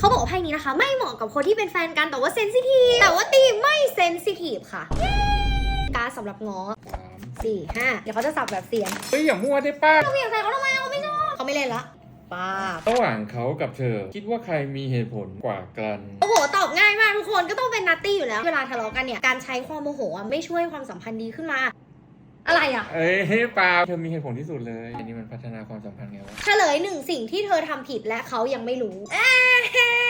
เขาบอกว่าไพ่นี้นะคะ ไม่เหมาะกับคนที่เป็นแฟนกันแต่ว่าเซนซิทีฟแต่ว่าตีไม่เซนซิทีฟค่ะ การดสำหรับง้อสามสี่ห้าเดี๋ยวเขาจะสับแบบเสียงเฮ้ยอย่ามั่วได้ป้าเขาเปลี่ยนแฟนเขาทำไมอะเขาไม่ชอบเขาไม่เล่นละป้าบระหว่างเขากับเธอ คิดว่าใครมีเหตุผลกว่ากัน โอ้โหตอบง่ายมากทุกคนก็ต้องเป็นนัตตี้อยู่แล้ว เวลาทะเลาะกันเนี่ยการใช้ความโมโหอะไม่ช่วยความสัมพันธ์ดีขึ้นมา อะไรอะ เอ้ยเฮ้ยปาเธอมีเหตุผลที่สุดเลยอันนี้มันพัฒนาความสัมพันธ์ไงวะเฉลยหนึ่งสิ่งที่เธอทำผิดและเขายังไม่รู้เอ๊ะ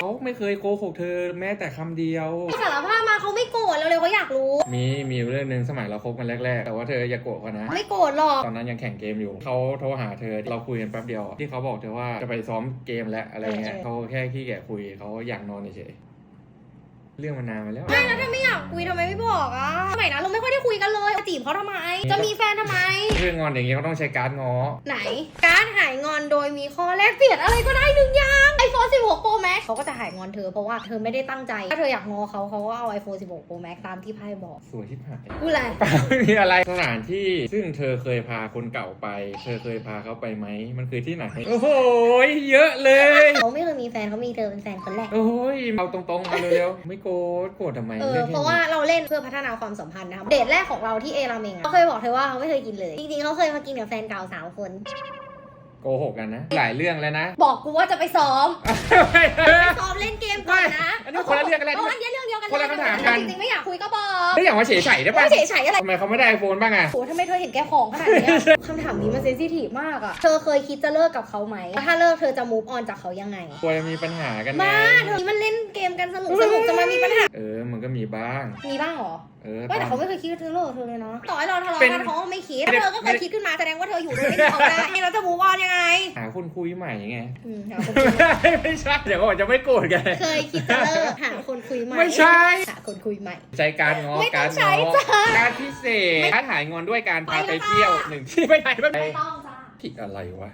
เขาไม่เคยโกหกเธอแม้แต่คำเดียว สารภาพมาเขาไม่โกรธแล้วเลยเขาอยากรู้ มีมีอยู่เรื่องหนึ่งสมัยเราคบกันแรกๆ แต่ว่าเธออย่าโกรธเขานะ ไม่โกรธหรอก ตอนนั้นยังแข่งเกมอยู่ เขาโทรหาเธอเราคุยกันแป๊บเดียว ที่เขาบอกเธอว่าจะไปซ้อมเกมแล้วอะไรเงี้ยเออเขาแค่ขี้แกะคุยเขาอยากนอนเฉยๆเรื่องมันนานมาแล้ว ไม่แล้วถ้าไม่อยากคุยทำไมไม่ บเขาทำไม จะมีแฟนทำไมเรื่องงอนอย่างงี้เขาต้องใช้การ์ดง้อ ไหน การหายงอนโดยมีข้อแลกเปลี่ยนอะไรก็ได้หนึ่งอย่าง ไอโฟน16 Pro Max เขาก็จะหายงอนเธอเพราะว่าเธอไม่ได้ตั้งใจ ถ้าเธออยากงอเขาเขาก็เอา iPhone 16 Pro Max ตามที่ไพ่บอกสวยที่หายพูดอะไรเปล่าไม่มีอะไรสถานที่ซึ่งเธอเคยพาคนเก่าไป เธอเคยพาเขาไปไหม มันคือที่ไหน โอ้โหเยอะเลย เขาไม่เคยมีแฟนเขามีเธอเป็นแฟนคนแรก โอ้ยเอาตรงๆมาเร็วๆ ไม่โกรธโกรธทำไมเออองแค่เพราะว่าเราเล่นเพื่อพัฒนาความสัมพันธ์นะครับเดทแรกของเราที่เอราเมงอะเขาเคยบอกเธอว่าเขาไม่เคยกินเลย จริงๆเขาเคยมากินกับแฟนเก่าสาวคน โกหกกันนะ หลายเรื่องแล้วนะ บอกกูว่าจะไปซ้อมไม่ซ้อมเล่นเกมก่อนนะอันนี้คนละเรื่องกันแล้วเอออันนี้เรื่องเดียวกันคนละคำถามกันจริงๆไม่อยากคุยก็บอกได้อย่างว่าเฉยๆได้ปะว่าเฉยๆอะไรทำไมเขาไม่ได้ไอโฟนบ้างอะโหทำไมเธอเห็นแกของขนาดเนี้ยคำถามนี้มันเซนซิทีฟมากอะเธอเคยคิดจะเลิกกับเขาไหมแล้วถ้าเลิกเธอจะ move on จากเขายังไงกลัวจะมีปัญหากันไงมาเธอนี่มันเล่นเกมกันสนุกสนุกจะมามีปัญหาเออมันก็มีบ้าง มีบ้างเหรอเออไม่แต่ตเขาอนไม่เคยคิดว่าเธอเลิกกับเธอเลยเนาะต่อให้เราทะเลาะเป็กันนเขาก็ไม่คิดไม่ได้เธอก็เคยคิดขึ้นมาแสดงว่าเธออยู่โดยไม่มีเขาได้ให้เราจะ move on ยังไงหาคนคุยใหม่ไงอืมหาคนคุยใหม่ไม่ใช่เดี๋ยวก่อนจะไม่โกรธกันเคยคิดจะเลิกหาคนคุยใหม่ไม่ใช่หาคนคุยใหม่ใช้การง้อไม่ต้กาอรงใช้ง้อจ้ะการพิเศษการหายงอนด้วยการพาไปไปแล้วจ้ะเที่ยวหนึ่งที่ไม่ไหนไม่ไปไม่ต้องจ้าผิดอะไรวะ